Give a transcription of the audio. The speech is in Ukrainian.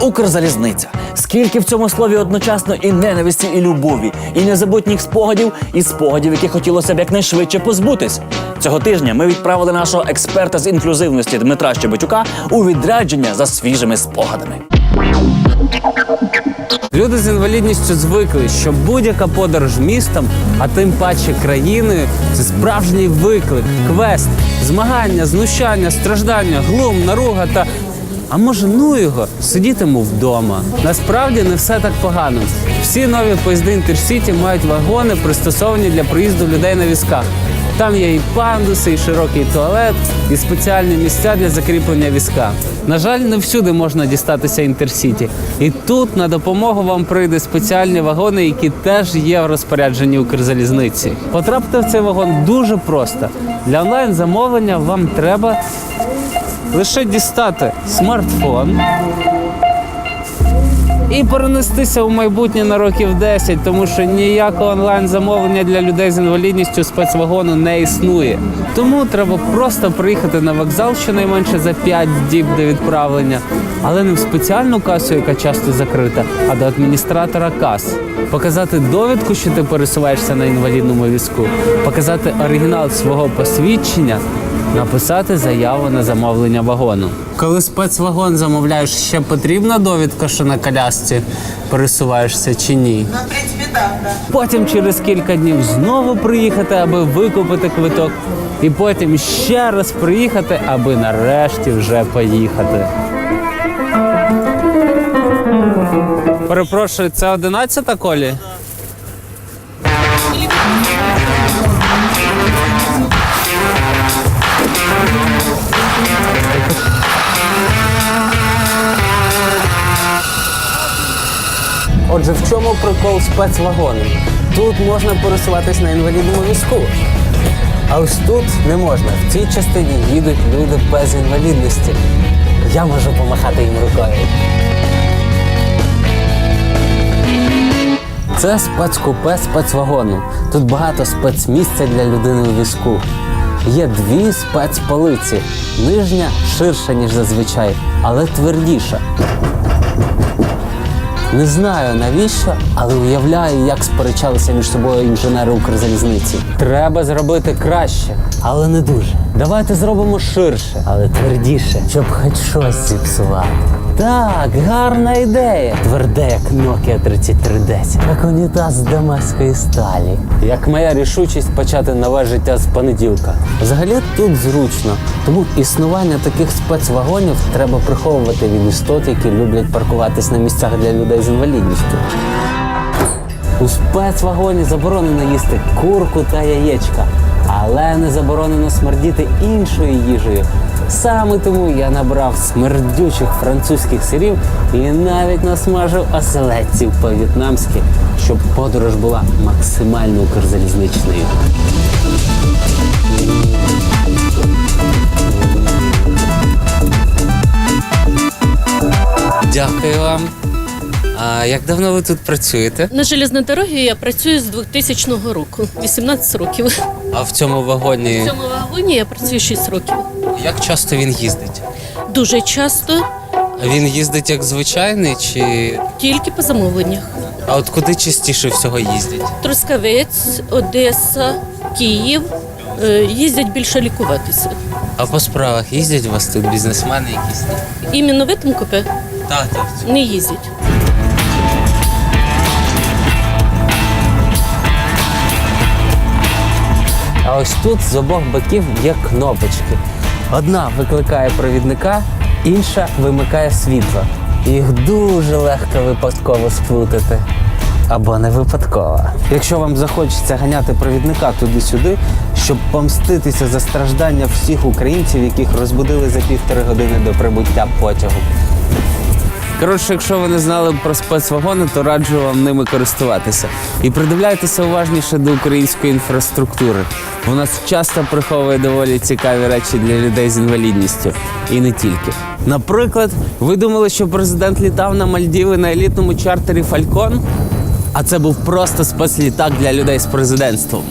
Укрзалізниця. Скільки в цьому слові одночасно і ненависті, і любові, і незабутніх спогадів, і спогадів, які хотілося б якнайшвидше позбутись. Цього тижня ми відправили нашого експерта з інклюзивності Дмитра Щебетюка у відрядження за свіжими спогадами. Люди з інвалідністю звикли, що будь-яка подорож містом, а тим паче країною, це справжній виклик, квест, змагання, знущання, страждання, глум, наруга та. А може, ну його сидітиму вдома. Насправді не все так погано. Всі нові поїзди інтерсіті мають вагони, пристосовані для проїзду людей на візках. Там є і пандуси, і широкий туалет, і спеціальні місця для закріплення візка. На жаль, не всюди можна дістатися інтерсіті. І тут на допомогу вам прийде спеціальні вагони, які теж є в розпорядженні Укрзалізниці. Потрапити в цей вагон дуже просто. Для онлайн замовлення вам треба лише дістати смартфон і перенестися у майбутнє на років 10, тому що ніякого онлайн замовлення для людей з інвалідністю спецвагону не існує. Тому треба просто приїхати на вокзал щонайменше за 5 діб до відправлення, але не в спеціальну касу, яка часто закрита, а до адміністратора кас. Показати довідку, що ти пересуваєшся на інвалідному візку, показати оригінал свого посвідчення. Написати заяву на замовлення вагону. Коли спецвагон замовляєш, ще потрібна довідка, що на колясці пересуваєшся чи ні. Ну, в принципе, да, да. Потім через кілька днів знову приїхати, аби викупити квиток. І потім ще раз приїхати, аби нарешті вже поїхати. Перепрошую, це 11 колі? Отже, в чому прикол спецвагону? Тут можна пересуватись на інвалідному візку. А ось тут не можна. В цій частині їдуть люди без інвалідності. Я можу помахати їм рукою. Це спецкупе спецвагону. Тут багато спецмісця для людини у візку. Є дві спецполиці. Нижня ширша, ніж зазвичай, але твердіша. Не знаю навіщо, але уявляю, як сперечалися між собою інженери Укрзалізниці. Треба зробити краще, але не дуже. Давайте зробимо ширше, але твердіше, щоб хоч щось зіпсувати. Так, гарна ідея. Тверде, як Nokia 3310. Як унітаз дамаської сталі. Як моя рішучість почати нове життя з понеділка. Взагалі тут зручно, тому існування таких спецвагонів треба приховувати від істот, які люблять паркуватись на місцях для людей з інвалідністю. У спецвагоні заборонено їсти курку та яєчка, але не заборонено смердіти іншою їжею. Саме тому я набрав смердючих французьких сирів і навіть насмажив оселедців по-в'єтнамськи, щоб подорож була максимально укрзалізничною. Дякую вам. А як давно ви тут працюєте? На железній дорогі я працюю з 2000 року, 18 років. А в цьому вагоні В цьому вагоні я працюю 6 років. як часто він їздить? Дуже часто, А Він їздить як звичайний чи. тільки по замовленнях. А от куди частіше всього їздять? Трускавець, Одеса, Київ. Е, Їздять більше лікуватися. А по справах їздять у вас тут бізнесмени якісь? Іменно в цьому купе Так, так. не їздять. А ось тут з обох боків є кнопочки. Одна викликає провідника, інша вимикає світло. Їх дуже легко випадково сплутати. Або не випадково. Якщо вам захочеться ганяти провідника туди-сюди, щоб помститися за страждання всіх українців, яких розбудили за півтори години до прибуття потягу. Коротше, якщо ви не знали про спецвагони, то раджу вам ними користуватися. І придивляйтеся уважніше до української інфраструктури. Вона часто приховує доволі цікаві речі для людей з інвалідністю. І не тільки. Наприклад, ви думали, що президент літав на Мальдіви на елітному чартері Фалькон? А це був просто спецлітак для людей з президентством.